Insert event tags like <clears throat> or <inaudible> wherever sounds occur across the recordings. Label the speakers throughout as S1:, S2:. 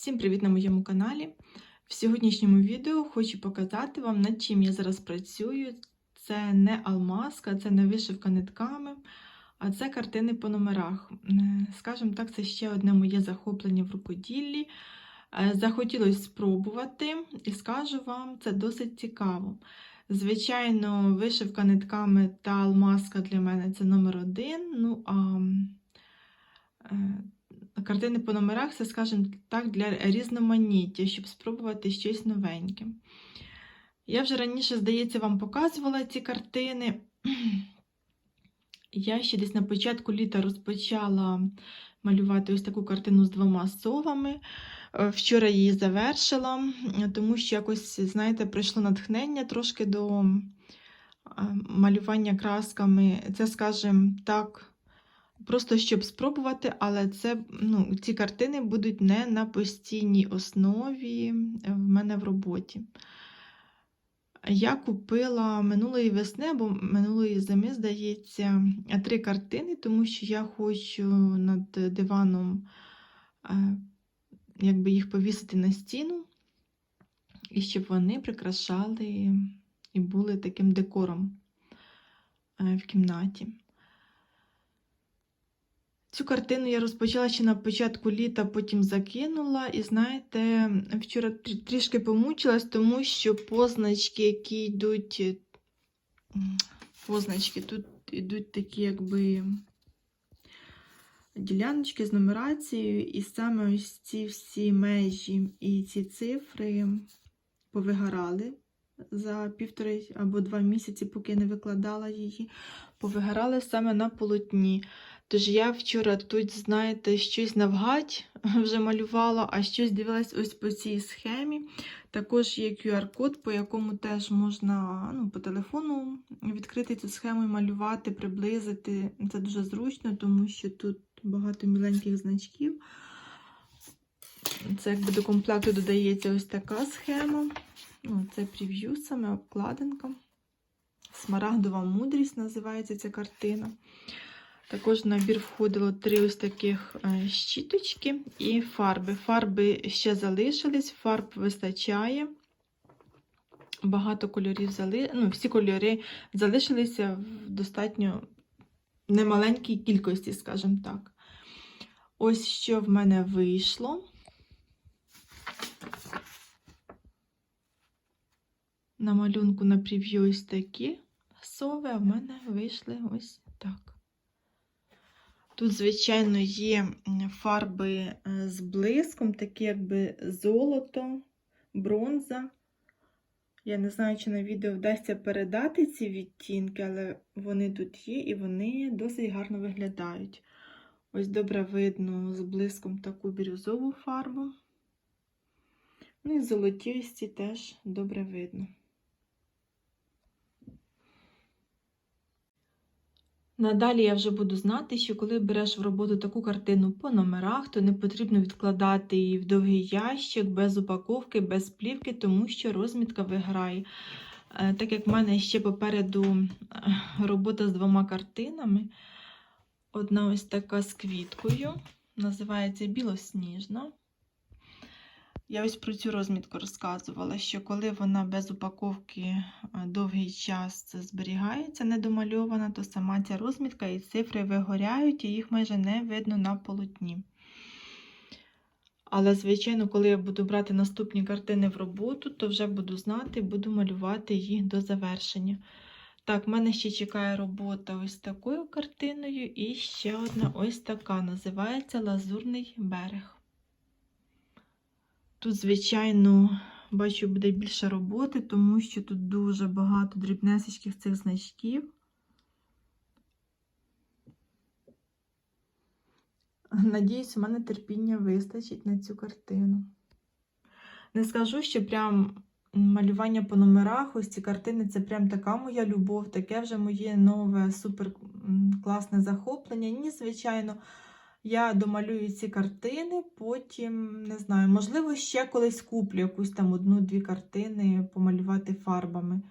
S1: Всім привіт на моєму каналі. В сьогоднішньому відео хочу показати вам, над чим я зараз працюю. Це не алмазка, це не вишивка нитками, а це картини по номерах. Е, Скажімо так, це ще одне моє захоплення в рукоділлі. Е, Захотілося спробувати і скажу вам, це досить цікаво. Звичайно, вишивка нитками та алмазка для мене це номер один. Ну а е, картини по номерах це, скажімо так, для різноманіття, щоб спробувати щось новеньке. Я вже раніше, здається, вам показувала ці картини. <clears throat> Я ще десь на початку літа розпочала малювати ось таку картину з двома совами. Е, Вчора її завершила, тому що якось, знаєте, прийшло натхнення трошки до малювання красками. Це, скажімо так, Просто щоб спробувати, але це, ну, ці картини будуть не на постійній основі в мене в роботі. Я купила минулої весни або минулої зими, здається, три картини, тому що я хочу над диваном е, якби їх повісити на стіну, і щоб вони прикрашали і були таким декором е, в кімнаті. Цю картину я розпочала ще на початку літа, потім закинула. І знаєте, вчора трішки помучилась, тому що позначки, які йдуть, позначки, тут йдуть такі, якби діляночки з нумерацією, і саме ось ці всі межі і ці цифри повигорали за півтори або два місяці, поки не викладала її, повигорали саме на полотні. Тож я вчора тут, знаєте, щось навгадь <laughs> вже малювала, а щось дивилась ось по цій схемі. Також є QR-код, по якому теж можна ну, по телефону відкрити цю схему і малювати, приблизити. Це дуже зручно, тому що тут багато міленьких значків. Це якби до комплекту додається ось така схема. Ну, Це прев'ю, саме обкладинка. Смарагдова мудрість називається ця картина. Також в набір входило три ось таких е, щіточки і фарби. Фарби ще залишились, фарб вистачає. Багато кольорів зали... ну, всі кольори залишилися в достатньо немаленькій кількості, скажімо так. Ось що в мене вийшло. На малюнку на прев'ю ось такі сови, а в мене вийшли ось так. Тут, звичайно, є фарби е, з блиском, такі якби золото, бронза. Я не знаю, чи на відео вдасться передати ці відтінки, але вони тут є і вони досить гарно виглядають. Ось добре видно з блиском таку бірюзову фарбу. Ну і золотісті теж добре видно. Надалі я вже буду знати, що коли береш в роботу таку картину по номерах, то не потрібно відкладати її в довгий ящик без упаковки, без плівки, тому що розмітка виграє. Е, Так як в мене ще попереду е, робота з двома картинами. Одна ось така з квіткою, називається білосніжна. Я ось про цю розмітку розказувала, що коли вона без упаковки е, довгий час зберігається, недомальована, то сама ця розмітка і цифри вигоряють, і їх майже не видно на полотні. Але, звичайно, коли я буду брати наступні картини в роботу, то вже буду знати, буду малювати їх до завершення. Так, в мене ще чекає робота ось такою картиною, і ще одна ось така називається Лазурний берег. Тут, звичайно, бачу, буде більше роботи, тому що тут дуже багато дрібнесечких цих значків. Надіюсь, у мене терпіння вистачить на цю картину. Не скажу, що прям малювання по номерах, ось ці картини це прям така моя любов, таке вже моє нове супер класне захоплення. Ні, звичайно. Я домалюю ці картини, потім, не знаю, можливо, ще колись куплю якусь там одну-дві картини помалювати фарбами.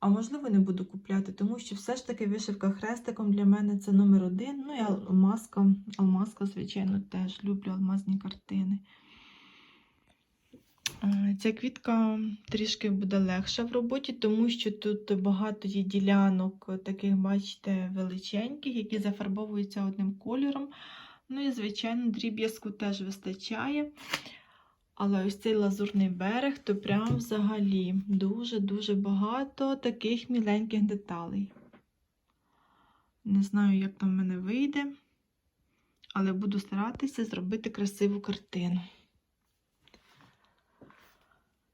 S1: А можливо, не буду купляти, тому що все ж таки вишивка хрестиком для мене це номер один. Ну і алмазка, алмазка, звичайно, теж люблю алмазні картини. Е, Ця квітка трішки буде легша в роботі, тому що тут багато є ділянок, таких, бачите, величеньких, які зафарбовуються одним кольором. Ну і, звичайно, дріб'язку теж вистачає. Але ось цей лазурний берег, то прям взагалі дуже-дуже багато таких міленьких деталей. Не знаю, як там в мене вийде, але буду старатися зробити красиву картину.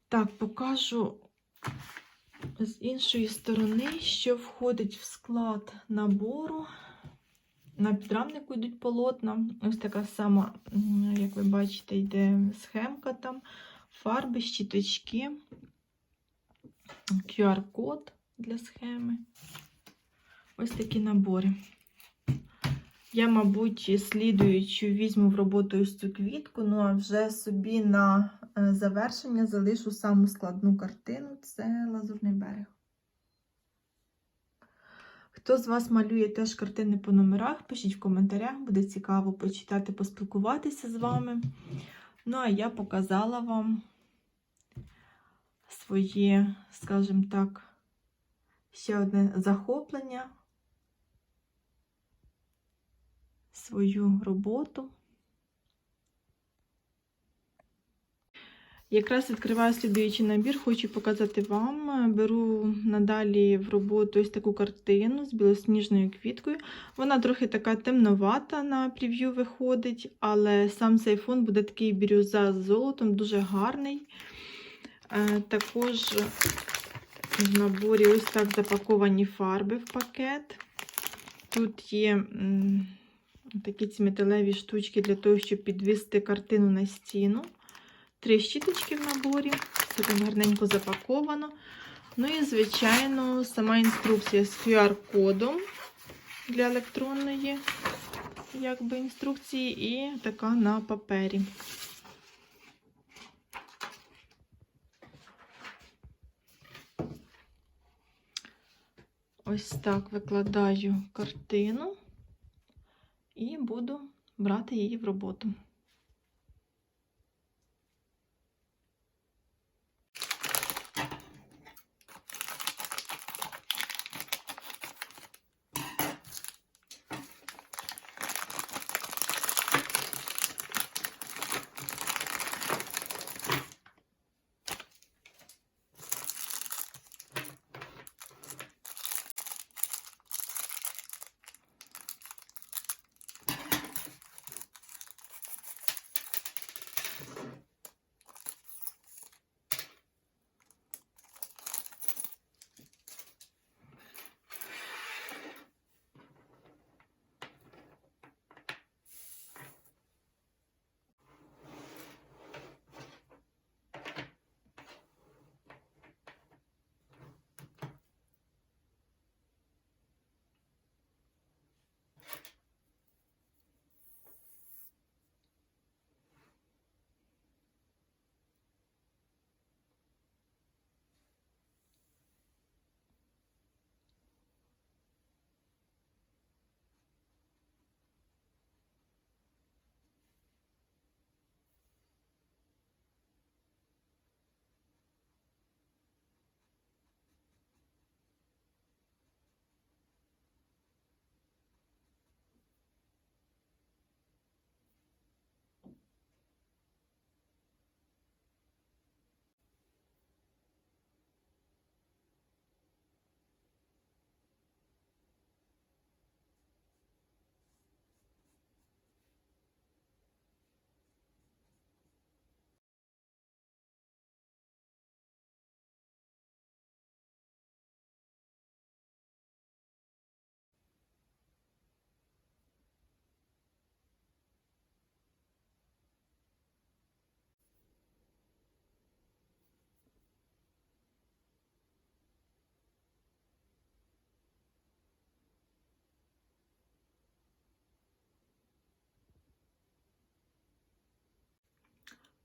S1: Так, покажу з іншої сторони, що входить в склад набору. На підрамнику йдуть полотна. Ось така сама, як ви бачите, йде схемка там, фарби, щіточки, QR-код для схеми. Ось такі набори. Я, мабуть, слідуючу візьму в роботу ось цю квітку, ну а вже собі на е, завершення залишу саму складну картину це лазурний берег. Хто з вас малює теж картини по номерах, пишіть в коментарях, буде цікаво почитати, поспілкуватися з вами. Ну, а я показала вам своє, скажімо так, ще одне захоплення, свою роботу. Якраз відкриваю слідуючий набір, хочу показати вам. Беру надалі в роботу ось таку картину з білосніжною квіткою. Вона трохи така темновата на прев'ю виходить, але сам цей фон буде такий бірюза з золотом, дуже гарний. Е, Також в наборі ось так запаковані фарби в пакет. Тут є такі ці металеві штучки для того, щоб підвісти картину на стіну. Три щіточки в наборі, все так гарненько запаковано. Ну і, звичайно, сама інструкція з QR-кодом для електронної якби, інструкції, і така на папері. Ось так викладаю картину і буду брати її в роботу.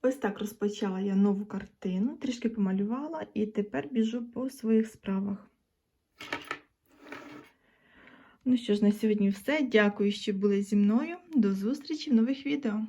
S1: Ось так розпочала я нову картину, трішки помалювала і тепер біжу по своїх справах. Ну що ж, на сьогодні все. Дякую, що були зі мною. До зустрічі в нових відео.